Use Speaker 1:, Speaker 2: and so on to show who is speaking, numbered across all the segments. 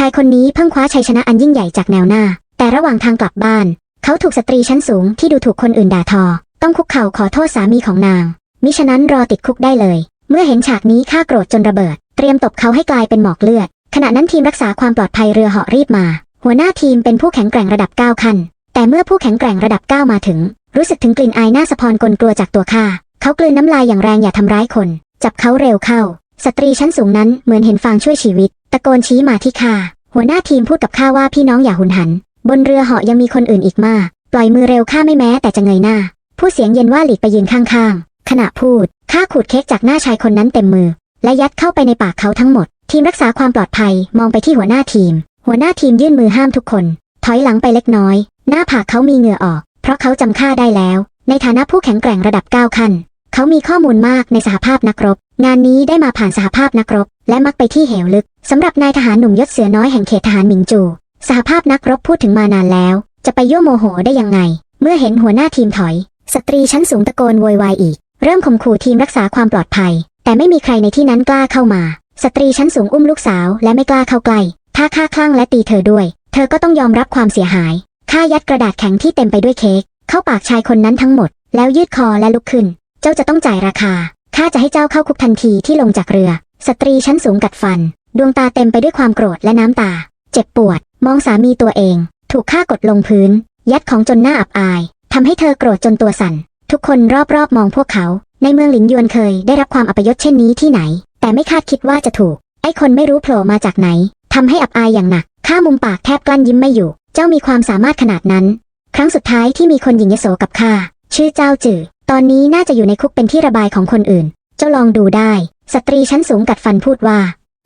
Speaker 1: ชายคนนี้เพิ่งคว้าชัยชนะอันยิ่งใหญ่จากแนวหน้า แต่ระหว่างทางกลับบ้าน เขาถูกสตรีชั้นสูงที่ดูถูกคนอื่นด่าทอ ต้องคุกเข่าขอโทษสามีของนาง มิฉะนั้นรอติดคุกได้เลย เมื่อเห็นฉากนี้ข้าโกรธจนระเบิด เตรียมตบเขาให้กลายเป็นหมอกเลือด ขณะนั้นทีมรักษาความปลอดภัยเรือเหาะรีบมา หัวหน้าทีมเป็นผู้แข็งแกร่งระดับ9ขั้นแต่เมื่อผู้แข็งแกร่งระดับ9มาถึง รู้สึกถึงกลิ่นอายหน้าสะพรกลกลัวจากตัวข้าเขากลืนน้ำลายอย่างแรงอย่าทำร้ายคน จับเขาเร็วเข้า สตรีชั้นสูงนั้นเหมือนเห็นฟางช่วยชีวิตตะโกนชี้มาที่ข้าหัวหน้าทีมพูดกับข้าว่าพี่น้องอย่าหุนหัน บนเรือเหาะยังมีคนอื่นอีกมาก ปล่อยมือเร็วข้าไม่แม้แต่จะเงยหน้า ผู้เสียงเย็นว่าหลีกไปยืนข้างๆ ขณะพูดข้าขูดเค้กจากหน้าชายคนนั้นเต็มมือ และยัดเข้าไปในปากเขาทั้งหมด ทีมรักษาความปลอดภัยมองไปที่หัวหน้าทีม หัวหน้าทีมยื่นมือห้ามทุกคน ถอยหลังไปเล็กน้อย หน้าผากเขามีเหงื่อออก เพราะเขาจำข้าได้แล้ว ในฐานะผู้แข็งแกร่งระดับ9ขั้น เขามีข้อมูลมากในสหภาพนักรบ งานนี้ได้มาผ่านสหภาพนักรบ และมักไปที่เหวลึกสำหรับนายทหารหนุ่มยศเสือน้อยแห่งเขตทหารหมิงจู สหภาพนักรบพูดถึงมานานแล้ว จะไปยั่วโมโหได้ยังไง เมื่อเห็นหัวหน้าทีมถอย สตรีชั้นสูงตะโกนโวยวายอีก เริ่มข่มขู่ทีมรักษาความปลอดภัย แต่ไม่มีใครในที่นั้นกล้าเข้ามา สตรีชั้นสูงอุ้มลูกสาวและไม่กล้าเข้าใกล้ถ้าข้าคลั่งและตีเธอด้วย เธอก็ต้องยอมรับความเสียหายข้ายัดกระดาษแข็งที่เต็มไปด้วยเค้กเข้าปากชายคนนั้นทั้งหมด แล้วยืดคอและลุกขึ้น เจ้าจะต้องจ่ายราคาข้าจะให้เจ้าเข้าคุกทันทีที่ลงจากเรือ สตรีชั้นสูงกัดฟัน ดวงตาเต็มไปด้วยความโกรธและน้ำตา เจ็บปวด มองสามีตัวเอง ถูกฆ่ากดลงพื้น ยัดของจนหน้าอับอายทำให้เธอโกรธจนตัวสั่น ทุกคนรอบๆมองพวกเขา ในเมืองหลินยวนเคยได้รับความอัปยศเช่นนี้ที่ไหน แต่ไม่คาดคิดว่าจะถูก ไอ้คนไม่รู้โผล่มาจากไหนทำให้อับอายอย่างหนักข้ามุมปากแทบกลั้นยิ้มไม่อยู่ เจ้ามีความสามารถขนาดนั้น ครั้งสุดท้ายที่มีคนหญิงยโสกับข้าชื่อเจ้าจื่อตอนนี้น่าจะอยู่ในคุกเป็นที่ระบายของคนอื่น เจ้าลองดูได้ สตรีชั้นสูงกัดฟันพูดว่า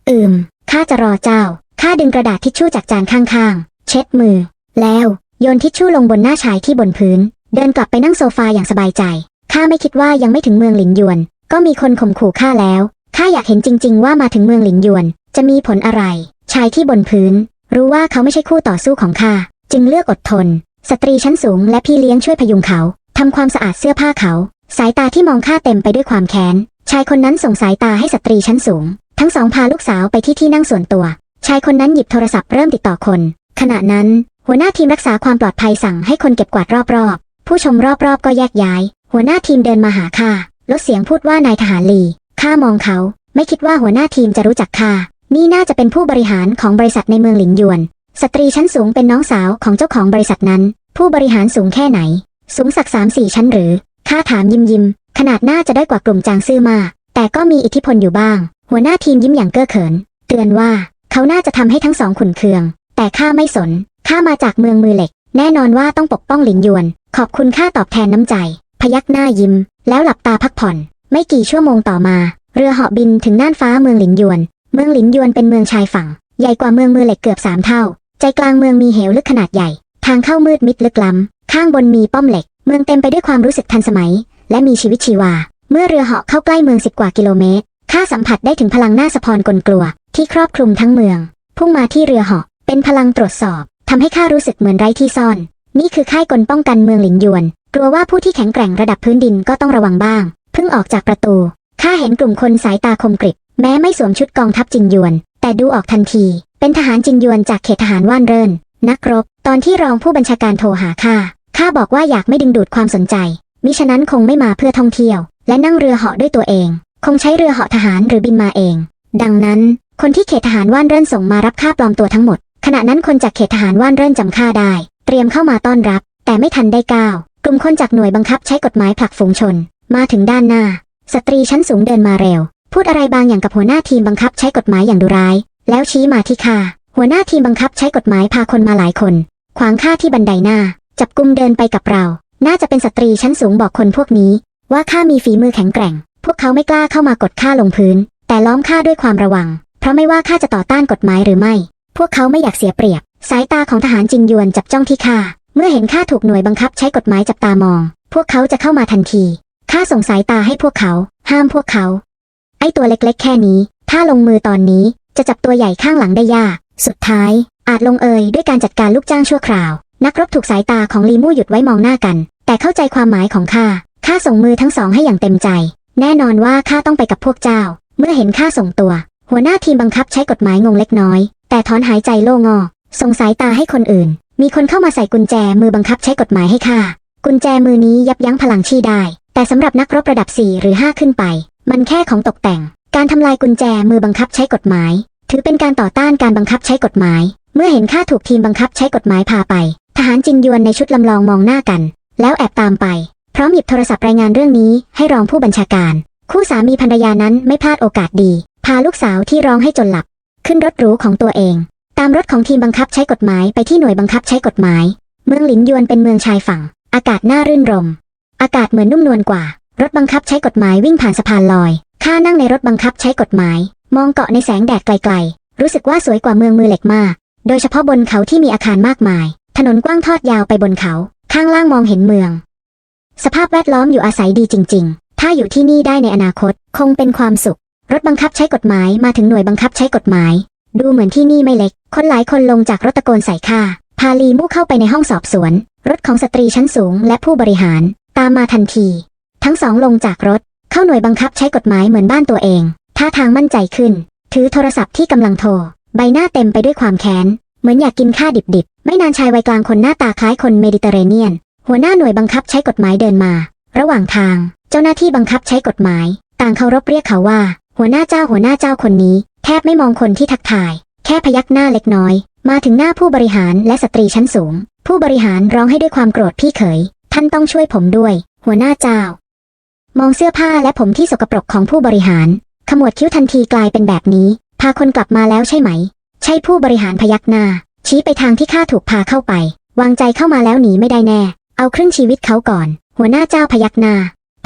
Speaker 1: อืม ข้าจะรอเจ้า ข้าดึงกระดาษทิชชู่จากจานข้างๆ เช็ดมือ แล้วโยนทิชชู่ลงบนหน้าชายที่บนพื้น เดินกลับไปนั่งโซฟาอย่างสบายใจ ข้าไม่คิดว่ายังไม่ถึงเมืองหลินยวน ก็มีคนข่มขู่ข้าแล้ว ข้าอยากเห็นจริง ๆ ว่ามาถึงเมืองหลินยวน จะมีผลอะไร ชายที่บนพื้น รู้ว่าเขาไม่ใช่คู่ต่อสู้ของข้า จึงเลือกอดทน สตรีชั้นสูงและพี่เลี้ยงช่วยพยุงเขา ทำความสะอาดเสื้อผ้าเขา สายตาที่มองข้าเต็มไปด้วยความแค้น ชายคนนั้นส่งสายตาให้สตรีชั้นสูง ทั้งสองพาลูกสาวไปที่ที่นั่งส่วนตัว ชายคนนั้นหยิบโทรศัพท์เริ่มติดต่อคน ขณะนั้น หัวหน้าทีมรักษาความปลอดภัยสั่งให้คนเก็บกวาดรอบๆ ผู้ชมรอบๆ ก็แยกย้าย หัวหน้าทีมเดินมาหาข้าลดเสียงพูดว่านายทหารลีข้ามองเขา ไม่คิดว่าหัวหน้าทีมจะรู้จักข้านี่น่าจะเป็นผู้บริหารของบริษัทในเมืองหลินยวน สตรีชั้นสูงเป็นน้องสาวของเจ้าของบริษัทนั้น ผู้บริหารสูงแค่ไหน สูงสักสามสี่ชั้นหรือข้าถามยิ้มยิ้ม ขนาดน่าจะได้กว่ากลุ่มจางซื่อมาก แต่ก็มีอิทธิพลอยู่บ้าง หัวหน้าทีมยิ้มอย่างเก้อเขิน เตือนว่าเขาน่าจะทำให้ทั้งสองขุนเคือง แต่ข้าไม่สน ข้ามาจากเมืองมือเหล็ก แน่นอนว่าต้องปกป้องหลินยวน ขอบคุณค่าตอบแทนน้ำใจ พยักหน้ายิ้ม แล้วหลับตาพักผ่อน ไม่กี่ชั่วโมงต่อมา เรือเหาะบินถึงน่านฟ้าเมืองหลินยวน เมืองหลินยวนเป็นเมืองชายฝั่ง ใหญ่กว่าเมืองมือเหล็กเกือบสามเท่า ใจกลางเมืองมีเหวลึกขนาดใหญ่ ทางเข้ามืดมิดลึกล้ำข้างบนมีป้อมเหล็ก เมืองเต็มไปด้วยความรู้สึกทันสมัย และมีชีวิตชีวา เมื่อเรือเหาะเข้าใกล้เมืองสิบกว่ากิโลเมตรข้าสัมผัสได้ถึงพลังหน้าสะพรกลกลัว ที่ครอบคลุมทั้งเมือง พุ่งมาที่เรือเหาะ เป็นพลังตรวจสอบทำให้ข้ารู้สึกเหมือนไร้ที่ซ่อน นี่คือค่ายกลป้องกันเมืองหลินยวน กลัวว่าผู้ที่แข็งแกร่งระดับพื้นดินก็ต้องระวังบ้าง เพิ่งออกจากประตูข้าเห็นกลุ่มคนสายตาคมกริบ แม้ไม่สวมชุดกองทัพจินยวน แต่ดูออกทันที เป็นทหารจินยวนจากเขตทหารว่านเรินนักรบ ตอนที่รองผู้บัญชาการโทรหาข้าข้าบอกว่าอยากไม่ดึงดูดความสนใจ มิฉะนั้นคงไม่มาเพื่อท่องเที่ยว และนั่งเรือเหาะด้วยตัวเอง คงใช้เรือเหาะทหารหรือบินมาเอง ดังนั้น คนที่เขตทหารว่านเรินส่งมารับข้าปลอมตัวทั้งหมด ขณะนั้นคนจากเขตทหารว่านเรินจำข้าได้ เตรียมเข้ามาต้อนรับ แต่ไม่ทันได้ก้าวกลุ่มคนจากหน่วยบังคับใช้กฎหมายผลักฝูงชน มาถึงด้านหน้า สตรีชั้นสูงเดินมาเร็ว พูดอะไรบางอย่างกับหัวหน้าทีมบังคับใช้กฎหมายอย่างดุร้าย แล้วชี้มาที่ข้าหัวหน้าทีมบังคับใช้กฎหมายพาคนมาหลายคน ขวางข้าที่บันไดหน้า จับกุมเดินไปกับเรา น่าจะเป็นสตรีชั้นสูงบอกคนพวกนี้ ว่าข้ามีฝีมือแข็งแกร่ง พวกเขาไม่กล้าเข้ามากดข้าลงพื้น แต่ล้อมข้าด้วยความระวัง เพราะไม่ว่าข้าจะต่อต้านกฎหมายหรือไม่ พวกเขาไม่อยากเสียเปรียบ สายตาของทหารจินยวนจับจ้องที่ข้า เมื่อเห็นข้าถูกหน่วยบังคับใช้กฎหมายจับตามอง พวกเขาจะเข้ามาทันที ข้าส่งสายตาให้พวกเขา ห้ามพวกเขา ไอตัวเล็กๆ แค่นี้ ถ้าลงมือตอนนี้จะจับตัวใหญ่ข้างหลังได้ยาก สุดท้าย อาจลงเอยด้วยการจัดการลูกจ้างชั่วคราว นักรบถูกสายตาของลีมู่หยุดไว้มองหน้ากัน แต่เข้าใจความหมายของข้าข้าส่งมือทั้งสองให้อย่างเต็มใจ แน่นอนว่าข้าต้องไปกับพวกเจ้า เมื่อเห็นข้าส่งตัว หัวหน้าทีมบังคับใช้กฎหมายงงเล็กน้อย แต่ถอนหายใจโล่งอกส่งสายตาให้คนอื่น มีคนเข้ามาใส่กุญแจมือบังคับใช้กฎหมายให้ข้ากุญแจมือนี้ยับยั้งพลังชี่ได้ แต่สำหรับนักรบระดับ 4 หรือ 5 ขึ้นไป มันแค่ของตกแต่ง การทำลายกุญแจมือบังคับใช้กฎหมาย ถือเป็นการต่อต้านการบังคับใช้กฎหมาย เมื่อเห็นข้าถูกทีมบังคับใช้กฎหมายพาไป ทหารจินยวนในชุดลำลองมองหน้ากัน แล้วแอบตามไป พร้อมหยิบโทรศัพท์รายงานเรื่องนี้ให้รองผู้บัญชาการ คู่สามีภรรยานั้นไม่พลาดโอกาสดี พาลูกสาวที่ร้องให้จนหลับ ขึ้นรถหรูของตัวเอง ตามรถของทีมบังคับใช้กฎหมายไปที่หน่วยบังคับใช้กฎหมาย เมืองหลินยวนเป็นเมืองชายฝั่ง อากาศน่ารื่นรม อากาศเหมือนนุ่มนวลกว่า รถบังคับใช้กฎหมายวิ่งผ่านสะพานลอยข้านั่งในรถบังคับใช้กฎหมาย มองเกาะในแสงแดดไกลๆ รู้สึกว่าสวยกว่าเมืองมือเหล็กมาก โดยเฉพาะบนเขาที่มีอาคารมากมาย ถนนกว้างทอดยาวไปบนเขา ข้างล่างมองเห็นเมือง สภาพแวดล้อมอยู่อาศัยดีจริง ๆ ถ้าอยู่ที่นี่ได้ในอนาคตคงเป็นความสุข รถบังคับใช้กฎหมายมาถึงหน่วยบังคับใช้กฎหมาย ดูเหมือนที่นี่ไม่เล็ก คนหลายคนลงจากรถตะโกนใส่ข้าพาลีมู่เข้าไปในห้องสอบสวน รถของสตรีชั้นสูงและผู้บริหาร ตามมาทันที ทั้งสองลงจากรถ เข้าหน่วยบังคับใช้กฎหมายเหมือนบ้านตัวเองท่าทางมั่นใจขึ้น ถือโทรศัพท์ที่กำลังโทร ใบหน้าเต็มไปด้วยความแค้น เหมือนอยากกินข้าดิบ ไม่นานชายวัยกลางคนหน้าตาคล้ายคนเมดิเตอร์เรเนียน หัวหน้าหน่วยบังคับใช้กฎหมายเดินมา ระหว่างทาง เจ้าหน้าที่บังคับใช้กฎหมาย ต่างเคารพเรียกเขาว่า หัวหน้าเจ้าหัวหน้าเจ้าคนนี้ แทบไม่มองคนที่ทักทาย แค่พยักหน้าเล็กน้อย มาถึงหน้าผู้บริหารและสตรีชั้นสูง ผู้บริหารร้องให้ด้วยความโกรธพี่เขย ท่านต้องช่วยผมด้วย หัวหน้าเจ้า มองเสื้อผ้าและผมที่สกปรกของผู้บริหาร ขมวดคิ้วทันทีกลายเป็นแบบนี้ พาคนกลับมาแล้วใช่ไหม ใช่ผู้บริหารพยักหน้า ชี้ไปทางที่ข้าถูกพาเข้าไป วางใจเข้ามาแล้วหนีไม่ได้แน่ เอาครึ่งชีวิตเขาก่อน หัวหน้าเจ้าพยักหน้า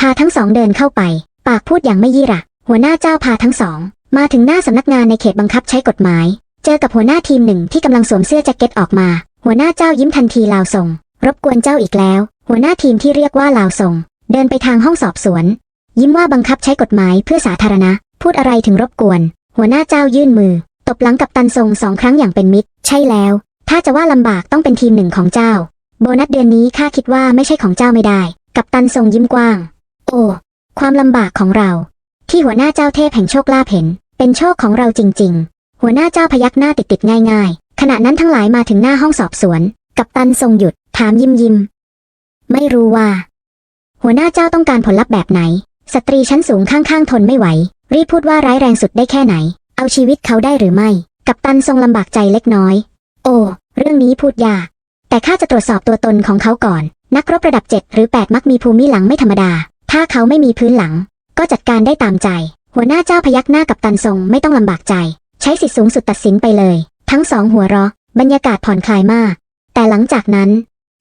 Speaker 1: พาทั้งสองเดินเข้าไป ปากพูดอย่างไม่ยี่ระหัวหน้าเจ้าพาทั้งสอง มาถึงหน้าสำนักงานในเขตบังคับใช้กฎหมาย เจอกับหัวหน้าทีมหนึ่งที่กำลังสวมเสื้อแจ็คเก็ตออกมา หัวหน้าเจ้ายิ้มทันทีลาวทรง รบกวนเจ้าอีกแล้ว หัวหน้าทีมที่เรียกว่าลาวทรง เดินไปทางห้องสอบสวน ยิ้มว่าบังคับใช้กฎหมายเพื่อสาธารณะ พูดอะไรถึงรบกวน หัวหน้าเจ้ายื่นมือ ตบหลังกับตันทรงสองครั้งอย่างเป็นมิตร ใช่แล้ว ถ้าจะว่าลำบากต้องเป็นทีมหนึ่งของเจ้า โบนัสเดือนนี้ข้าคิดว่าไม่ใช่ของเจ้าไม่ได้ กับตันทรงยิ้มกว้าง โอ้ ความลำบากของเรา ที่หัวหน้าเจ้าเทพแห่งโชคลาภเห็น เป็นโชคของเราจริง ๆ หัวหน้าเจ้าพยักหน้าติดๆง่าย ๆ ขณะนั้นทั้งหลายมาถึงหน้าห้องสอบสวน กับตันทรงหยุดถามยิ้มยิ้มไม่รู้ว่า หัวหน้าเจ้าต้องการผลลัพธ์แบบไหน สตรีชั้นสูงข้างๆทนไม่ไหว รีบพูดว่าร้ายแรงสุดได้แค่ไหน เอาชีวิตเขาได้หรือไม่ กับตันทรงลำบากใจเล็กน้อย โอ้ เรื่องนี้พูดยาก แต่ข้าจะตรวจสอบตัวตนของเขาก่อน นักรบระดับ7หรือ8มักมีภูมิหลังไม่ธรรมดา ถ้าเขาไม่มีพื้นหลัง ก็จัดการได้ตามใจ หัวหน้าเจ้าพยักหน้ากับตันทรงไม่ต้องลำบากใจ ใช้สิทธิสูงสุดตัดสินไปเลย ทั้งสองหัวเราะ บรรยากาศผ่อนคลายมาก แต่หลังจากนั้น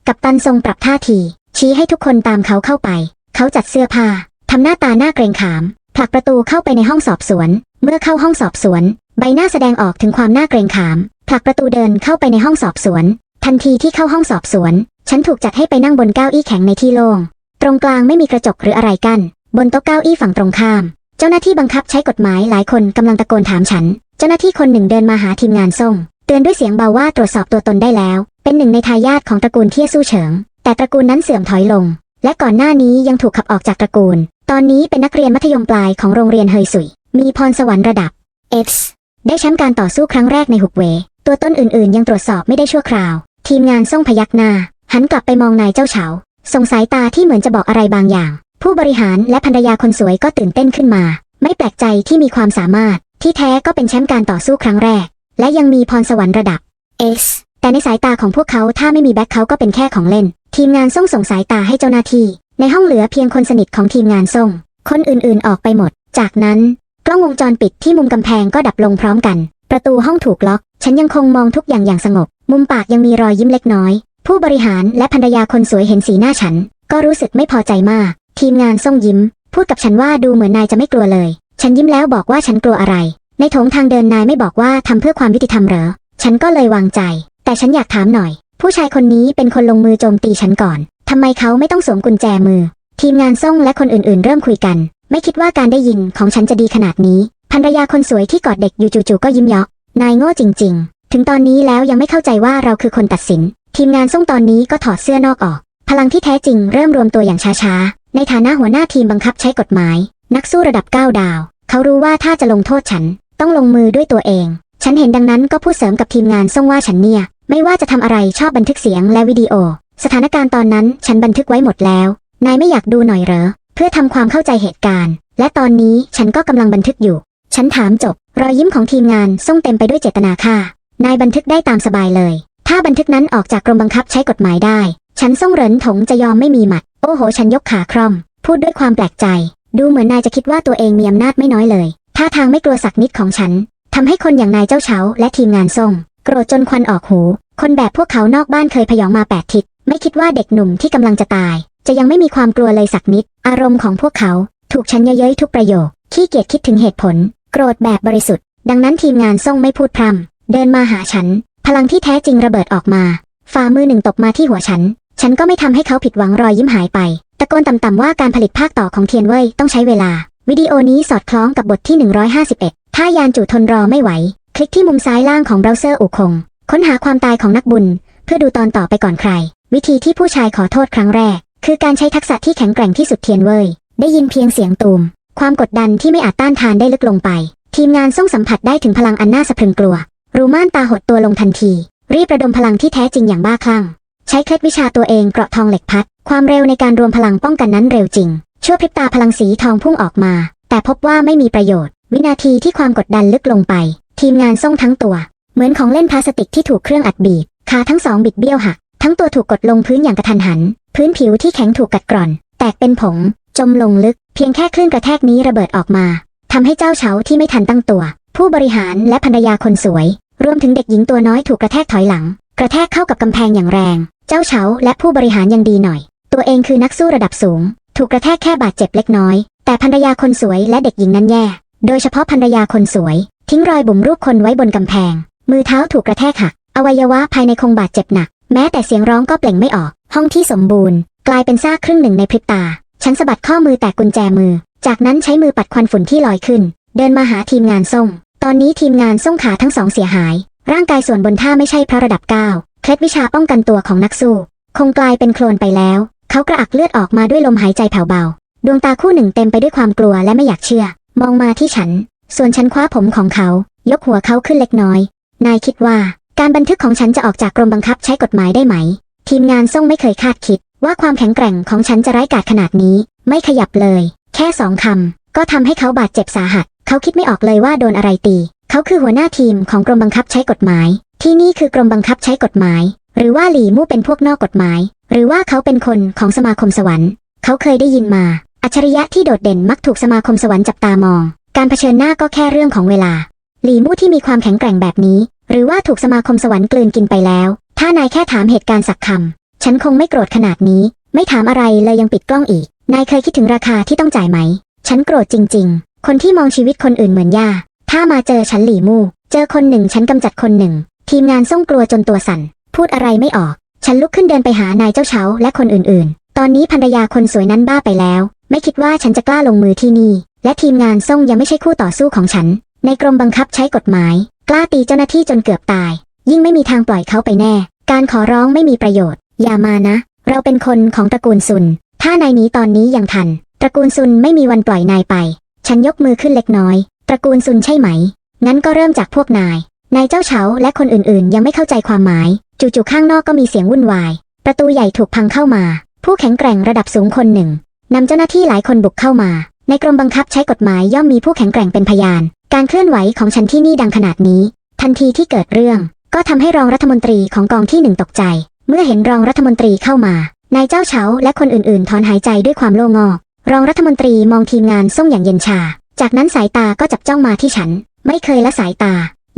Speaker 1: กับตันทรงปรับท่าที ชี้ให้ทุกคนตามเขาเข้าไป เขาจัดเสื้อผ้าทำหน้าตาหน้าเกรงขาม ผลักประตูเข้าไปในห้องสอบสวน เมื่อเข้าห้องสอบสวน ใบหน้าแสดงออกถึงความน้าเกรงขาม ผลักประตูเดินเข้าไปในห้องสอบสวน ทันทีที่เข้าห้องสอบสวน ฉันถูกจัดให้ไปนั่งบนเก้าอี้แข็งในที่โล่ง ตรงกลางไม่มีกระจกหรืออะไรกัน้น บนโต๊ะเก้าอี้ฝั่งตรงข้าม เจ้าหน้าที่บังคับใช้กฎหมายหลายคนกำลังตะโกนถามฉัน เจ้าหน้าที่คนหนึ่งเดินมาหาทีมงานส่ง เตือนด้วยเสียงเบาว่าตรวจสอบตัวตนได้แล้ว เป็นหนึ่งในทายาทของตระกูลเที่ยสู้เฉิง แต่ตระกูลนั้นเสื่อมถอยลง และก่อนหน้านี้ยังถูกขับออกจากตระกูล ตอนนี้เป็นนักเรียนมัธยมปลายของโรงเรียนเฮยสุย มีพรสวรรค์ระดับ X ได้แชมป์การต่อสู้ครั้งแรกในหุกเว ตัวต้นอื่นๆ ยังตรวจสอบไม่ได้ชั่วคราว ทีมงานส่งพยักหน้า หันกลับไปมองนายเจ้าเฉาส่งสายตาที่เหมือนจะบอกอะไรบางอย่าง ผู้บริหารและภรรยาคนสวยก็ตื่นเต้นขึ้นมา ไม่แปลกใจที่มีความสามารถ ที่แท้ก็เป็นแชมป์การต่อสู้ครั้งแรก และยังมีพรสวรรค์ระดับ X แต่ในสายตาของพวกเขาถ้าไม่มีแบ็คเขาก็เป็นแค่ของเล่น ทีมงานส่งส่งสายตาให้เจ้าหน้าที่ ในห้องเหลือเพียงคนสนิทของทีมงานส่ง คนอื่นๆออกไปหมด จากนั้น กล้องวงจรปิดที่มุมกำแพงก็ดับลงพร้อมกัน ประตูห้องถูกล็อก ฉันยังคงมองทุกอย่างอย่างสงบ มุมปากยังมีรอยยิ้มเล็กน้อย ผู้บริหารและภรรยาคนสวยเห็นสีหน้าฉัน ก็รู้สึกไม่พอใจมาก ทีมงานส่งยิ้ม พูดกับฉันว่าดูเหมือนนายจะไม่กลัวเลย ฉันยิ้มแล้วบอกว่าฉันกลัวอะไร ในโถงทางเดินนายไม่บอกว่าทำเพื่อความยุติธรรมเหรอ ฉันก็เลยวางใจ แต่ฉันอยากถามหน่อย ผู้ชายคนนี้เป็นคนลงมือโจมตีฉันก่อนทำไมเขาไม่ต้องสวมกุญแจมือ ทีมงานส่งและคนอื่นๆ เริ่มคุยกัน ไม่คิดว่าการได้ยินของฉันจะดีขนาดนี้ภรรยาคนสวยที่กอดเด็กอยู่จู่ๆก็ยิ้มเยาะนายโง่จริง ๆ ถึงตอนนี้แล้วยังไม่เข้าใจว่าเราคือคนตัดสิน ทีมงานส่งตอนนี้ก็ถอดเสื้อนอกออก พลังที่แท้จริงเริ่มรวมตัวอย่างช้าๆ ในฐานะหัวหน้าทีมบังคับใช้กฎหมาย นักสู้ระดับ9ดาว เขารู้ว่าถ้าจะลงโทษฉัน ต้องลงมือด้วยตัวเอง ฉันเห็นดังนั้นก็พูดเสริมกับทีมงานส่งว่าฉันเนี่ย ไม่ว่าจะทำอะไรชอบบันทึกเสียงและวิดีโอ สถานการณ์ตอนนั้นฉันบันทึกไว้หมดแล้ว นายไม่อยากดูหน่อยเหรอ เพื่อทำความเข้าใจเหตุการณ์ และตอนนี้ฉันก็กำลังบันทึกอยู่ ฉันถามจบ รอยยิ้มของทีมงานส่งเต็มไปด้วยเจตนาค่านายบันทึกได้ตามสบายเลย ถ้าบันทึกนั้นออกจากกรมบังคับใช้กฎหมายได้ ฉันส่งเหรินถงจะยอมไม่มีหมัด โอ้โห ฉันยกขาคร่อม พูดด้วยความแปลกใจ ดูเหมือนนายจะคิดว่าตัวเองมีอำนาจไม่น้อยเลย ท่าทางไม่กลัวสักนิดของฉันทำให้คนอย่างนายเจ้าเฉาและทีมงานส่งโกรธจนควันออกหู คนแบบพวกเขานอกบ้านเคยพยองมาแปดทิศ ไม่คิดว่าเด็กหนุ่มที่กำลังจะตาย จะยังไม่มีความกลัวเลยสักนิด อารมณ์ของพวกเขา ถูกฉันเย้ยทุกประโยค ขี้เกียจคิดถึงเหตุผล โกรธแบบบริสุทธิ์ ดังนั้นทีมงานส่งไม่พูดพร่ำเดินมาหาฉัน พลังที่แท้จริงระเบิดออกมา ฝ่ามือหนึ่งตบมาที่หัวฉัน ฉันก็ไม่ทำให้เขาผิดหวังรอยยิ้มหายไป ตะโกนต่ำๆว่าการผลิตภาคต่อของเทียนเว่ยต้องใช้เวลา วิดีโอนี้สอดคล้องกับบทที่ 151 ถ้ายานจู่ทนรอไม่ไหว คลิกที่มุมซ้ายล่างของเบราว์เซอร์อุคง ค้นหาความตายของนักบุญ เพื่อดูตอนต่อไปก่อนใคร วิธีที่ผู้ชายขอโทษครั้งแรก คือการใช้ทักษะที่แข็งแกร่งที่สุดเทียนเว่ยได้ยินเพียงเสียงตูม ความกดดันที่ไม่อาจต้านทานได้ลึกลงไป ทีมงานส่งสัมผัสได้ถึงพลังอันน่าสะพรึงกลัว รูม่านตาหดตัวลงทันที รีบระดมพลังที่แท้จริงอย่างบ้าคลั่ง ใช้เคล็ดวิชาตัวเองเกราะทองเหล็กพัด ความเร็วในการรวมพลังป้องกันนั้นเร็วจริง ชั่วพริบตาพลังสีทองพุ่งออกมา แต่พบว่าไม่มีประโยชน์ วินาทีที่ความกดดันลึกลงไป ทีมงานส่งทั้งตัว เหมือนของเล่นพลาสติกที่ถูกเครื่องอัดบีบขาทั้งสองบิดเบี้ยวหักทั้งตัวถูกกดลงพื้นอย่างกระทันหัน พื้นผิวที่แข็งถูกกัดกร่อน แตกเป็นผง จมลงลึก เพียงแค่คลื่นกระแทกนี้ระเบิดออกมาทำให้เจ้าเฉาที่ไม่ทันตั้งตัว ผู้บริหารและภรรยาคนสวย รวมถึงเด็กหญิงตัวน้อยถูกกระแทกถอยหลัง กระแทกเข้ากับกำแพงอย่างแรง เจ้าเฉาและผู้บริหารยังดีหน่อย ตัวเองคือนักสู้ระดับสูง ถูกกระแทกแค่บาดเจ็บเล็กน้อย แต่ภรรยาคนสวยและเด็กหญิงนั้นแย่ โดยเฉพาะภรรยาคนสวย ทิ้งรอยบุ๋มรูปคนไว้บนกำแพง มือเท้าถูกกระแทกหัก อวัยวะภายในคงบาดเจ็บหนัก แม้แต่เสียงร้องก็เปล่งไม่ออก ห้องที่สมบูรณ์ กลายเป็นซากครึ่งหนึ่งในพริบตา ฉันสะบัดข้อมือแตกกุญแจมือ จากนั้นใช้มือปัดควันฝุ่นที่ลอยขึ้น เดินมาหาทีมงานส่งตอนนี้ทีมงานส่งขาทั้งสองเสียหาย ร่างกายส่วนบนท่าไม่ใช่พระระดับเก้าเคล็ดวิชาป้องกันตัวของนักสู้ คงกลายเป็นโคลนไปแล้ว เขากระอักเลือดออกมาด้วยลมหายใจแผ่วเบา ดวงตาคู่หนึ่งเต็มไปด้วยความกลัวและไม่อยากเชื่อ มองมาที่ฉัน ส่วนฉันคว้าผมของเขา ยกหัวเขาขึ้นเล็กน้อย นายคิดว่า การบันทึกของฉันจะออกจากกรมบังคับใช้กฎหมายได้ไหม ทีมงานส่งไม่เคยคาดคิด ว่าความแข็งแกร่งของฉันจะร้ายกาจขนาดนี้ ไม่ขยับเลย แค่สองคำก็ทำให้เขาบาดเจ็บสาหัส เขาคิดไม่ออกเลยว่าโดนอะไรตี เขาคือหัวหน้าทีมของกรมบังคับใช้กฎหมาย ที่นี่คือกรมบังคับใช้กฎหมาย หรือว่าหลี่มู่เป็นพวกนอกกฎหมาย หรือว่าเขาเป็นคนของสมาคมสวรรค์ เขาเคยได้ยินมา อัจฉริยะที่โดดเด่นมักถูกสมาคมสวรรค์จับตามอง การเผชิญหน้าก็แค่เรื่องของเวลา หลี่มู่ที่มีความแข็งแกร่งแบบนี้ หรือว่าถูกสมาคมสวรรค์กลืนกินไปแล้ว ถ้านายแค่ถามเหตุการณ์สักคำ ฉันคงไม่โกรธขนาดนี้ ไม่ถามอะไรเลยยังปิดกล้องอีก นายเคยคิดถึงราคาที่ต้องจ่ายไหม ฉันโกรธจริง ๆ คนที่มองชีวิตคนอื่นเหมือนยาถ้ามาเจอฉันหลี่มู่ เจอคนหนึ่งฉันกำจัดคนหนึ่ง ทีมงานส่งกลัวจนตัวสั่น พูดอะไรไม่ออก ฉันลุกขึ้นเดินไปหานายเจ้าเช้าและคนอื่นๆ ตอนนี้ภรรยาคนสวยนั้นบ้าไปแล้ว ไม่คิดว่าฉันจะกล้าลงมือที่นี่ และทีมงานส่งยังไม่ใช่คู่ต่อสู้ของฉัน ในกรมบังคับใช้กฎหมาย กล้าตีเจ้าหน้าที่จนเกือบตาย ยิ่งไม่มีทางปล่อยเขาไปแน่ การขอร้องไม่มีประโยชน์ อย่ามานะ เราเป็นคนของตระกูลซุน ถ้านายหนีตอนนี้ยังทัน ตระกูลซุนไม่มีวันปล่อยนายไป ฉันยกมือขึ้นเล็กน้อย ตระกูลซุนใช่ไหม งั้นก็เริ่มจากพวกนาย นายเจ้าเฉาและคนอื่นๆ ยังไม่เข้าใจความหมาย จู่ๆข้างนอกก็มีเสียงวุ่นวาย ประตูใหญ่ถูกพังเข้ามา ผู้แข็งแกร่งระดับสูงคนหนึ่งนำเจ้าหน้าที่หลายคนบุกเข้ามา ในกรมบังคับใช้กฎหมายย่อมมีผู้แข็งแกร่งเป็นพยาน การเคลื่อนไหวของฉันที่นี่ดังขนาดนี้ ทันทีที่เกิดเรื่อง ก็ทำให้รองรัฐมนตรีของกองที่หนึ่งตกใจ เมื่อเห็นรองรัฐมนตรีเข้ามานายเจ้าเฉาและคนอื่นๆ ถอนหายใจด้วยความโล่งอกรองรัฐมนตรีมองทีมงานส่งอย่างเย็นชา จากนั้นสายตาก็จับจ้องมาที่ฉัน ไม่เคยละสายตา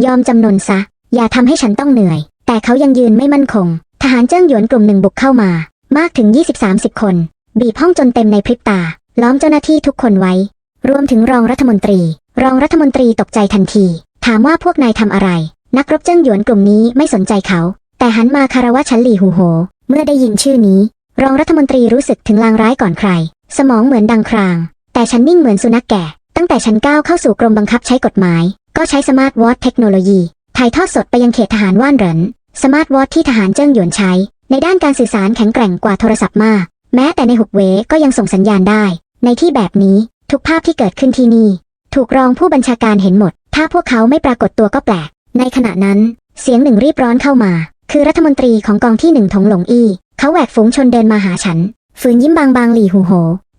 Speaker 1: ยอมจำนนซะ อย่าทำให้ฉันต้องเหนื่อย แต่เขายังยืนไม่มั่นคง ทหารเจิ้งหยวนกลุ่มหนึ่งบุกเข้ามา มากถึง 20-30 คน บีบห้องจนเต็มในพริบตา ล้อมเจ้าหน้าที่ทุกคนไว้ รวมถึงรองรัฐมนตรี รองรัฐมนตรีตกใจทันที ถามว่าพวกนายทำอะไร นักรบเจิ้งหยวนกลุ่มนี้ไม่สนใจเขา แต่หันมาคารวะฉันหลี่หูโห เมื่อได้ยินชื่อนี้ รองรัฐมนตรีรู้สึกถึงลางร้ายก่อนใคร สมองเหมือนดังคราง แต่ฉันนิ่งเหมือนสุนัขแก่ ตั้งแต่ฉันก้าวเข้าสู่กรมบังคับใช้กฎหมาย ก็ใช้สมาร์ทวอทเทคโนโลยีถ่ายทอดสดไปยังเขตทหารว่านเหรินสมาร์ทวอทที่ทหารเจิ้งหยวนใช้ ในด้านการสื่อสารแข็งแกร่งกว่าโทรศัพท์มาก แม้แต่ในหุกเวก็ยังส่งสัญญาณได้ ในที่แบบนี้ทุกภาพที่เกิดขึ้นที่นี่ ถูกรองผู้บัญชาการเห็นหมด ถ้าพวกเขาไม่ปรากฏตัวก็แปลก ในขณะนั้น เสียงหนึ่งรีบร้อนเข้ามา คือรัฐมนตรีของกองที่หนึ่งถงหลงอี้ เขาแหวกฝูงชนเดินมาหาฉัน ฝืนยิ้มบางบางๆหลี่หูโห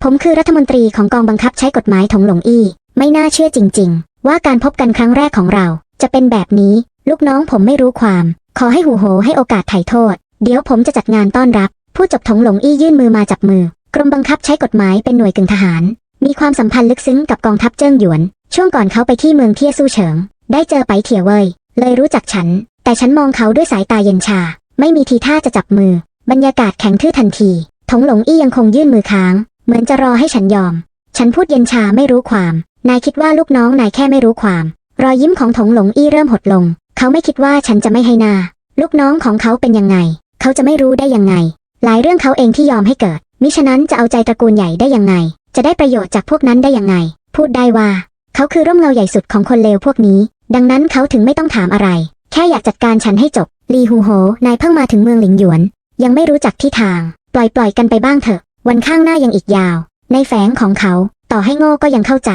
Speaker 1: ผมคือรัฐมนตรีของกองบังคับใช้กฎหมายถงหลงอี้ ไม่น่าเชื่อจริง ๆ ว่าการพบกันครั้งแรกของเรา จะเป็นแบบนี้ ลูกน้องผมไม่รู้ความ ขอให้หูโห ให้โอกาสไถ่โทษ เดี๋ยวผมจะจัดงานต้อนรับ ผู้จบถงหลงอี้ยื่นมือมาจับมือกรมบังคับใช้กฎหมายเป็นหน่วยกึ่งทหาร มีความสัมพันธ์ลึกซึ้งกับกองทัพเจิ้งหยวน ช่วงก่อนเขาไปที่เมืองเทียสู้เฉิง ได้เจอไปเถียเว่ยเลยรู้จักฉัน แต่ฉันมองเขาด้วยสายตาเย็นชา ไม่มีทีท่าจะจับมือ บรรยากาศแข็งทื่อทันทีถงหลงอี้ยังคงยื่นมือค้าง เหมือนจะรอให้ฉันยอม ฉันพูดเย็นชาไม่รู้ความ นายคิดว่าลูกน้องนายแค่ไม่รู้ความ รอยยิ้มของถงหลงอี้เริ่มหดลง เขาไม่คิดว่าฉันจะไม่ให้นา ลูกน้องของเขาเป็นยังไง เขาจะไม่รู้ได้ยังไง หลายเรื่องเขาเองที่ยอมให้เกิด มิฉะนั้นจะเอาใจตระกูลใหญ่ได้ยังไง จะได้ประโยชน์จากพวกนั้นได้ยังไง พูดได้ว่า เขาคือร่มเงาใหญ่สุดของคนเลวพวกนี้ ดังนั้นเขาถึงไม่ต้องถามอะไร แค่อยากจัดการฉันให้จบ ลีฮูโหนายเพิ่งมาถึงเมืองหลิงหยวน ยังไม่รู้จักที่ทาง ปล่อยปล่อยกันไปบ้างเถอะ วันข้างหน้ายังอีกยาว ในแฝงของเขา ต่อให้โง่ก็ยังเข้าใจ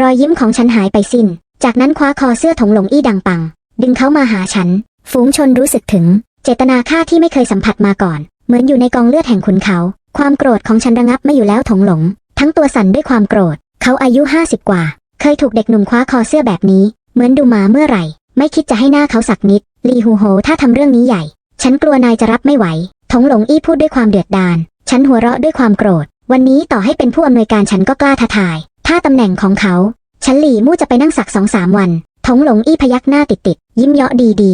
Speaker 1: รอยยิ้มของฉันหายไปสิ้น จากนั้นคว้าคอเสื้อถงหลงอี้ดังปัง ดึงเขามาหาฉัน ฝูงชนรู้สึกถึง เจตนาฆ่าที่ไม่เคยสัมผัสมาก่อน เหมือนอยู่ในกองเลือดแห่งขุนเขา ความโกรธของฉันระงับไม่อยู่แล้วถงหลง ทั้งตัวสั่นด้วยความโกรธ เขาอายุห้าสิบกว่า เคยถูกเด็กหนุ่มคว้าคอเสื้อแบบนี้ เหมือนดูหมาเมื่อไหร่ ไม่คิดจะให้หน้าเขาสักนิด ลีฮูโหถ้าทำเรื่องนี้ใหญ่ ฉันกลัวนายจะรับไม่ไหวถงหลงอี้พูดด้วยความเดือดดาล ฉันหัวเราะด้วยความโกรธ วันนี้ต่อให้เป็นผู้อำนวยการฉันก็กล้าท้าทาย ถ้าตำแหน่งของเขา ฉันหลี่มู่จะไปนั่งสักสองสามวันถงหลงอี้พยักหน้าติดติดยิ้มเยาะดีดี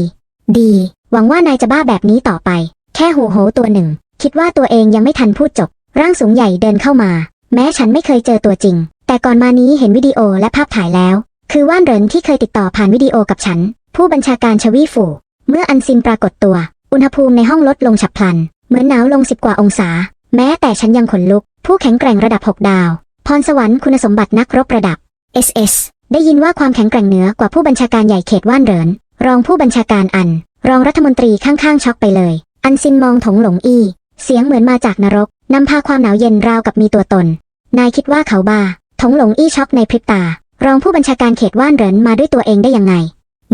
Speaker 1: ดี หวังว่านายจะบ้าแบบนี้ต่อไป แค่หูโหตัวหนึ่ง คิดว่าตัวเองยังไม่ทันพูดจบ ร่างสูงใหญ่เดินเข้ามา แม้ฉันไม่เคยเจอตัวจริง แต่ก่อนมานี้เห็นวิดีโอและภาพถ่ายแล้ว คือว่านเหรินที่เคยติดต่อผ่านวิดีโอกับฉัน ผู้บัญชาการชวีฝูเมื่ออันซินปรากฏตัว อุณหภูมิในห้องลดลงฉับพลัน เหมือนหนาวลงสิบกว่าองศา แม้แต่ฉันยังขนลุก ผู้แข็งแกร่งระดับ 6 ดาว พรสวรรค์คุณสมบัตินักรบระดับ SS ได้ยินว่าความแข็งแกร่งเหนือกว่าผู้บัญชาการใหญ่เขตว่านเหริน รองผู้บัญชาการอัน รองรัฐมนตรีข้างๆช็อกไปเลย อันซินมองถงหลงอี้ เสียงเหมือนมาจากนรกนำพาความหนาวเย็นราวกับมีตัวตน นายคิดว่าเขาบ้าถงหลงอี้ช็อกในพริบตา รองผู้บัญชาการเขตว่านเหรินมาด้วยตัวเองได้ยังไง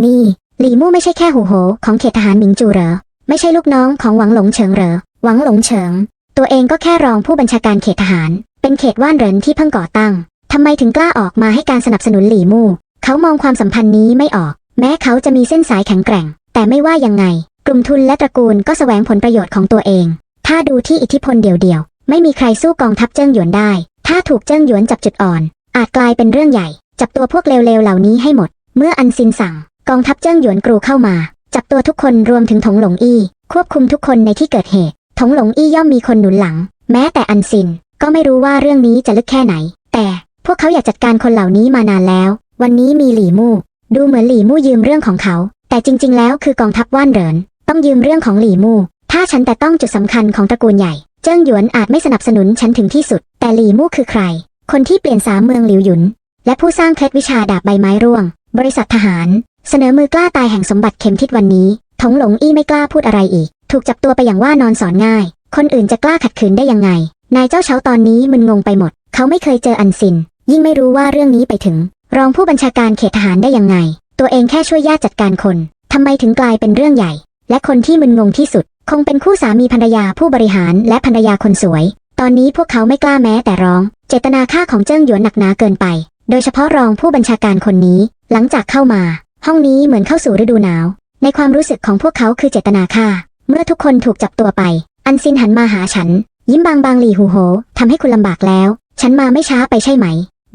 Speaker 1: นี่ หลี่มู่ไม่ใช่แค่หูโห ของเขตทหารหมิงจูเหรอ ไม่ใช่ลูกน้องของหวังหลงเฉิงเหรอ หวังหลงเฉิง ตัวเองก็แค่รองผู้บัญชาการเขตทหาร เป็นเขตว่านเหรินที่เพิ่งก่อตั้งทำไมถึงกล้าออกมาให้การสนับสนุนหลี่มู่ เขามองความสัมพันธ์นี้ไม่ออก แม้เขาจะมีเส้นสายแข็งแกร่ง แต่ไม่ว่ายังไง กลุ่มทุนและตระกูลก็แสวงผลประโยชน์ของตัวเอง ถ้าดูที่อิทธิพลเดี่ยวๆ ไม่มีใครสู้กองทัพเจิ้งหยวนได้ ถ้าถูกเจิ้งหยวนจับจุดอ่อน อาจกลายเป็นเรื่องใหญ่ จับตัวพวกเลวๆเหล่านี้ให้หมด เมื่ออันซินสั่ง กองทัพเจิ้งหยวนกรูเข้ามา จับตัวทุกคนรวมถึงถงหลงอี้ ควบคุมทุกคนในที่เกิดเหตุถงหลงอี้ย่อมมีคนหนุนหลัง แม้แต่อันซิน ก็ไม่รู้ว่าเรื่องนี้จะลึกแค่ไหน แต่พวกเขาอยากจัดการคนเหล่านี้มานานแล้ว วันนี้มีหลี่มู่ ดูเหมือนหลี่มู่ยืมเรื่องของเขา แต่จริง ๆ แล้วคือกองทัพว่านเหรินต้องยืมเรื่องของหลี่มู่ ถ้าฉันแต่ต้องจุดสำคัญของตระกูลใหญ่ เจิ้งหยวนอาจไม่สนับสนุนฉันถึงที่สุด แต่หลี่มู่คือใคร คนที่เปลี่ยนสามเมืองหลิวหยุน และผู้สร้างเคล็ดวิชาดาบใบไม้ร่วง บริษัททหาร เสนอมือกล้าตายแห่งสมบัติเข็มทิศวันนี้ถงหลงอี้ไม่กล้าพูดอะไรอีก ถูกจับตัวไปอย่างว่านอนสอนง่าย คนอื่นจะกล้าขัดขืนได้ยังไง นายเจ้าเฉาตอนนี้มึนงงไปหมด เขาไม่เคยเจออันซิน ยิ่งไม่รู้ว่าเรื่องนี้ไปถึง รองผู้บัญชาการเขตทหารได้ยังไง ตัวเองแค่ช่วยญาติจัดการคนทำไมถึงกลายเป็นเรื่องใหญ่ และคนที่มึนงงที่สุด คงเป็นคู่สามีภรรยาผู้บริหารและภรรยาคนสวย ตอนนี้พวกเขาไม่กล้าแม้แต่ร้อง เจตนาฆ่าของเจิ้งหยวนหนักหนาเกินไป โดยเฉพาะรองผู้บัญชาการคนนี้ หลังจากเข้ามา ห้องนี้เหมือนเข้าสู่ฤดูหนาว ในความรู้สึกของพวกเขาคือเจตนาฆ่า เมื่อทุกคนถูกจับตัวไป อันซินหันมาหาฉัน ยิ้มบางบางๆหลีหูโหทำให้คุณลำบากแล้ว ฉันมาไม่ช้าไปใช่ไหม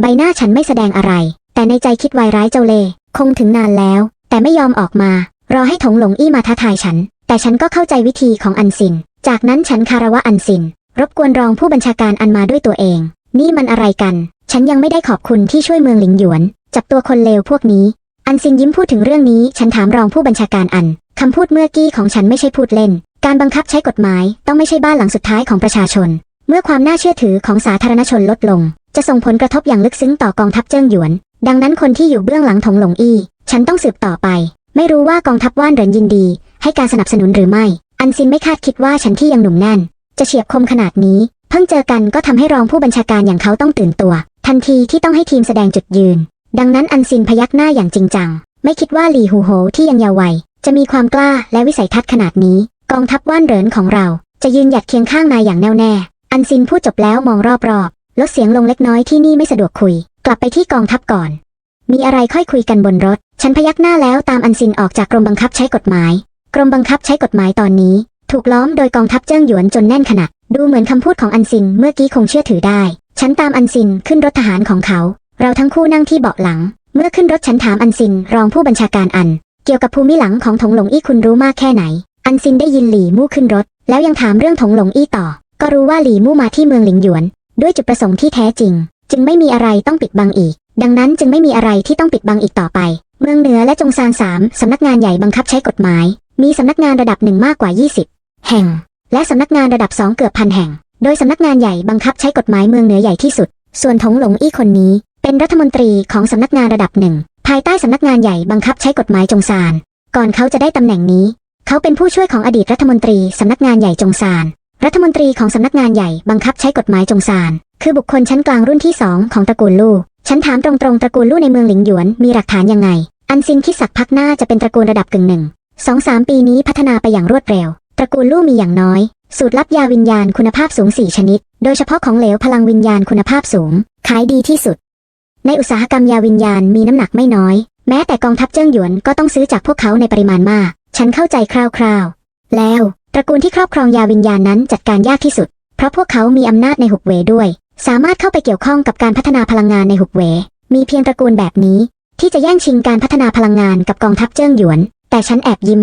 Speaker 1: ใบหน้าฉันไม่แสดงอะไร แต่ในใจคิดวายร้ายเจ้าเล่คงถึงนานแล้ว แต่ไม่ยอมออกมา รอให้ถงหลงอี้มาท้าทายฉัน แต่ฉันก็เข้าใจวิธีของอันซิน จากนั้นฉันคารวะอันซิน รบกวนรองผู้บัญชาการอันมาด้วยตัวเอง นี่มันอะไรกัน ฉันยังไม่ได้ขอบคุณที่ช่วยเมืองหลิงหยวน จับตัวคนเลวพวกนี้ อันซินยิ้มพูดถึงเรื่องนี้ ฉันถามรองผู้บัญชาการอันคำพูดเมื่อกี้ของฉันไม่ใช่พูดเล่น การบังคับใช้กฎหมายต้องไม่ใช่บ้านหลังสุดท้ายของประชาชน เมื่อความน่าเชื่อถือของสาธารณชนลดลง จะส่งผลกระทบอย่างลึกซึ้งต่อกองทัพเจิ้งหยวน ดังนั้นคนที่อยู่เบื้องหลังถงหลงอี้ ฉันต้องสืบต่อไป ไม่รู้ว่ากองทัพว่านเหรินยินดี ให้การสนับสนุนหรือไม่ อันซินไม่คาดคิดว่าฉันที่ยังหนุ่มแน่น จะเฉียบคมขนาดนี้ เพิ่งเจอกันก็ทำให้รองผู้บัญชาการอย่างเขาต้องตื่นตัว ทันทีที่ต้องให้ทีมแสดงจุดยืน ดังนั้นอันซินพยักหน้าอย่างจริงจัง ไม่คิดว่าหลี่หูโหที่ยังเยาว์วัย จะมีความกล้าและวิสัยทัศน์ขนาดนี้ กองทัพว่านเหรินของเรา จะยืนหยัดเคียงข้างนายอย่างแน่วแน่ อันซินพูดจบแล้วมองรอบๆลดเสียงลงเล็กน้อยที่นี่ไม่สะดวกคุย กลับไปที่กองทัพก่อนมีอะไรค่อยคุยกันบนรถ ฉันพยักหน้าแล้วตามอันซินออกจากกรมบังคับใช้กฎหมาย กรมบังคับใช้กฎหมายตอนนี้ ถูกล้อมโดยกองทัพเจิ้งหยวนจนแน่นขนาดดูเหมือนคำพูดของอันซินเมื่อกี้คงเชื่อถือได้ ฉันตามอันซินขึ้นรถทหารของเขา เราทั้งคู่นั่งที่เบาะหลัง เมื่อขึ้นรถฉันถามอันซินรองผู้บัญชาการอัน เกี่ยวกับภูมิหลังของถงหลงอี้คุณรู้มากแค่ไหน อันซินได้ยินหลี่มู่ขึ้นรถ แล้วยังถามเรื่องถงหลงอี้ต่อ ก็รู้ว่าหลี่มู่มาที่เมืองหลิงหยวน ด้วยจุดประสงค์ที่แท้จริง จึงไม่มีอะไรต้องปิดบังอีก ดังนั้นจึงไม่มีอะไรที่ต้องปิดบังอีกต่อไป เมืองเหนือและจงซานสามสำนักงานใหญ่บังคับใช้กฎหมาย มีสำนักงานระดับหนึ่งมากกว่า 20 แห่ง และสำนักงานระดับสองเกือบพันแห่ง โดยสำนักงานใหญ่บังคับใช้กฎหมายเมืองเหนือใหญ่ที่สุด ส่วนถงหลงอี้คนนี้ เป็นรัฐมนตรีของสำนักงานระดับหนึ่งภายใต้สำนักงานใหญ่บังคับใช้กฎหมายจงซาน ก่อนเขาจะได้ตำแหน่งนี้ เขาเป็นผู้ช่วยของอดีตรัฐมนตรีสำนักงานใหญ่จงซาน รัฐมนตรีของสำนักงานใหญ่บังคับใช้กฎหมายจงซาน คือบุคคลชั้นกลางรุ่นที่สองของตระกูลลู่ฉันถามตรงๆตระกูลลู่ในเมืองหลิงหยวนมีหลักฐานยังไง อันซินคิดสักพักหน้าจะเป็นตระกูลระดับกึ่งหนึ่ง สองสามปีนี้พัฒนาไปอย่างรวดเร็ว ตระกูลลู่มีอย่างน้อย สูตรลับยาวิญญาณคุณภาพสูง4ชนิด โดยเฉพาะของเหลวพลังวิญญาณคุณภาพสูง ขายดีที่สุด ในอุตสาหกรรมยาวิญญาณมีน้ำหนักไม่น้อย แม้แต่กองทัพเจิ้งหยวนก็ต้องซื้อจากพวกเขาในปริมาณมาก ฉันเข้าใจคร่าวๆ แล้วตระกูลที่ครอบครองยาวิญญาณนั้นจัดการยากที่สุด เพราะพวกเขามีอำนาจในหุบเวด้วย สามารถเข้าไปเกี่ยวข้องกับการพัฒนาพลังงานในหุบเว มีเพียงตระกูลแบบนี้ ที่จะแย่งชิงการพัฒนาพลังงานกับกองทัพเจิ้งหยวน แต่ฉันแอบยิ้ม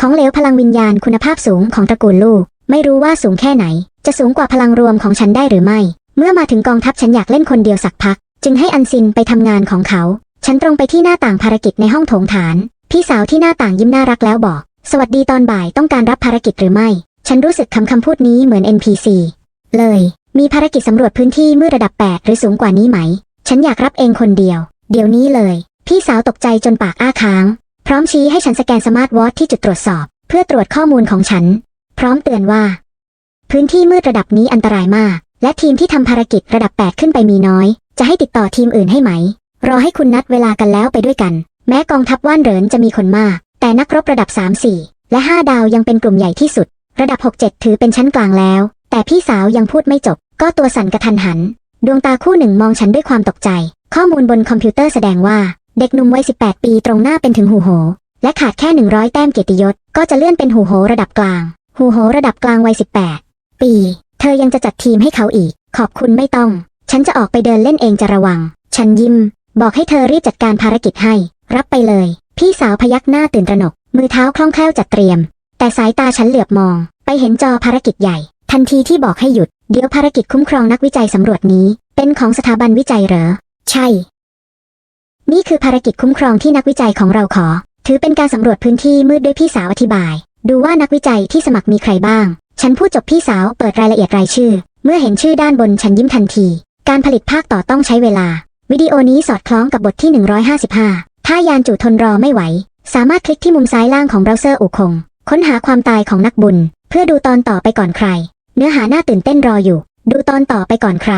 Speaker 1: ของเหลวพลังวิญญาณคุณภาพสูงของตระกูลลู่ไม่รู้ว่าสูงแค่ไหน จะสูงกว่าพลังรวมของฉันได้หรือไม่ เมื่อมาถึงกองทัพฉันอยากเล่นคนเดียวสักพัก จึงให้อันซินไปทำงานของเขา ฉันตรงไปที่หน้าต่างภารกิจในห้องโถงฐาน พี่สาวที่หน้าต่างยิ้มน่ารักแล้วบอก สวัสดีตอนบ่ายต้องการรับภารกิจหรือไม่ ฉันรู้สึกคำคำพูดนี้เหมือน NPC เลย มีภารกิจสำรวจพื้นที่มืดระดับ 8 หรือสูงกว่านี้ไหม ฉันอยากรับเองคนเดียว เดี๋ยวนี้เลย พี่สาวตกใจจนปากอ้าค้าง พร้อมชี้ให้ฉันสแกนสมาร์ทวอทที่จุดตรวจสอบ เพื่อตรวจข้อมูลของฉัน พร้อมเตือนว่า พื้นที่มืดระดับนี้อันตรายมาก และทีมที่ทำภารกิจระดับ 8 ขึ้นไปมีน้อย จะให้ติดต่อทีมอื่นให้ไหม รอให้คุณนัดเวลากันแล้วไปด้วยกัน แม้กองทัพว่านเหรินจะมีคนมาก แต่นักรบระดับ 3 4 และ 5 ดาวยังเป็นกลุ่มใหญ่ที่สุด ระดับ 6 7 ถือเป็นชั้นกลางแล้ว แต่พี่สาวยังพูดไม่จบ ก็ตัวสั่นกระทันหัน ดวงตาคู่หนึ่งมองฉันด้วยความตกใจ ข้อมูลบนคอมพิวเตอร์แสดงว่า เด็กหนุ่มวัย 18 ปีตรงหน้าเป็นถึงหูโห และขาดแค่ 100 แต้มเกียรติยศ ก็จะเลื่อนเป็นหูโหระดับกลาง หูโหระดับกลางวัย 18 ปี เธอยังจะจัดทีมให้เขาอีก ขอบคุณไม่ต้อง ฉันจะออกไปเดินเล่นเองจะระวัง ฉันยิ้ม บอกให้เธอรีบจัดการภารกิจให้ รับไปเลย พี่สาวพยักหน้าตื่นตระหนก มือเท้าคล่องแคล่วจัดเตรียม แต่สายตาฉันเหลือบมอง ไปเห็นจอภารกิจใหญ่ ทันทีที่บอกให้หยุด เดี๋ยวภารกิจคุ้มครองนักวิจัยสำรวจนี้ เป็นของสถาบันวิจัยเหรอ ใช่ นี่คือภารกิจคุ้มครองที่นักวิจัยของเราขอ ถือเป็นการสำรวจพื้นที่มืดด้วยพี่สาวอธิบาย ดูว่านักวิจัยที่สมัครมีใครบ้าง ฉันพูดจบพี่สาวเปิดรายละเอียดรายชื่อ เมื่อเห็นชื่อด้านบนฉันยิ้มทันที การผลิตภาคต่อต้องใช้เวลา วิดีโอนี้สอดคล้องกับบทที่ 155 ถ้ายานจู่ทนรอไม่ไหว สามารถคลิกที่มุมซ้ายล่างของเบราว์เซอร์อุคง ค้นหาความตายของนักบุญ เพื่อดูตอนต่อไปก่อนใคร เนื้อหาน่าตื่นเต้นรออยู่ ดูตอนต่อไปก่อนใคร